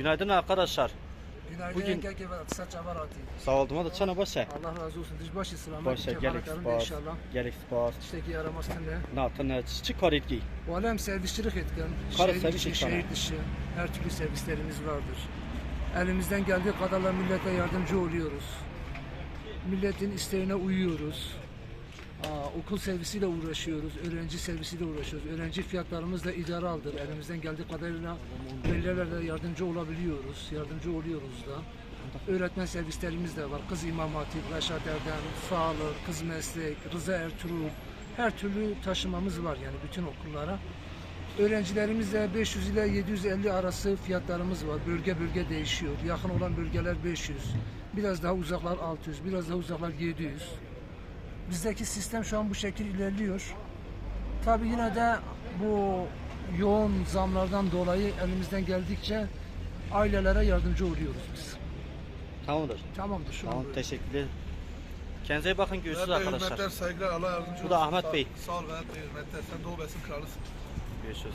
Günaydın arkadaşlar. Günaydın Bugün-. Keke ve Kısa Çavarati. Sağ ol Duma da çana başa. Allah razı olsun. Diş başı selamet. Başa gerek spas. inşallah. Gerek spas. İşteki yaramazsın ne? Natın çi karit giy. Bu alem servisçilik etken. Kara şehir servis içi, etken, şehir dışı. Her türlü servislerimiz vardır. Elimizden geldiği kadarla millete yardımcı oluyoruz. Milletin isteğine uyuyoruz. Okul servisiyle uğraşıyoruz, öğrenci servisiyle uğraşıyoruz. Öğrenci fiyatlarımız da idealdir. Elimizden geldiği kadarıyla velilerle yardımcı olabiliyoruz, yardımcı oluyoruz da. Öğretmen servislerimiz de var. Kız İmam Hatip, Reşat Erdem, Sağlık, Kız Meslek, Rıza Ertuğrul. Her türlü taşımamız var yani bütün okullara. Öğrencilerimizle 500 ile 750 arası fiyatlarımız var. Bölge bölge değişiyor. Yakın olan bölgeler 500. Biraz daha uzaklar 600, biraz daha uzaklar 700. Bizdeki sistem şu an bu şekil ilerliyor. Tabii yine de bu yoğun zamlardan dolayı elimizden geldikçe ailelere yardımcı oluyoruz biz. Tamamdır. Tamamdır şu Tamam teşekkürler. Kendinize iyi bakın görüşürüz arkadaşlar. hürmetler, saygılar, Allah yardımcı Bu da olsun. Ahmet Bey. Sağ ol, Ahmet Bey, hürmetler. Sen Doğu Besin kralısın. Görüşürüz.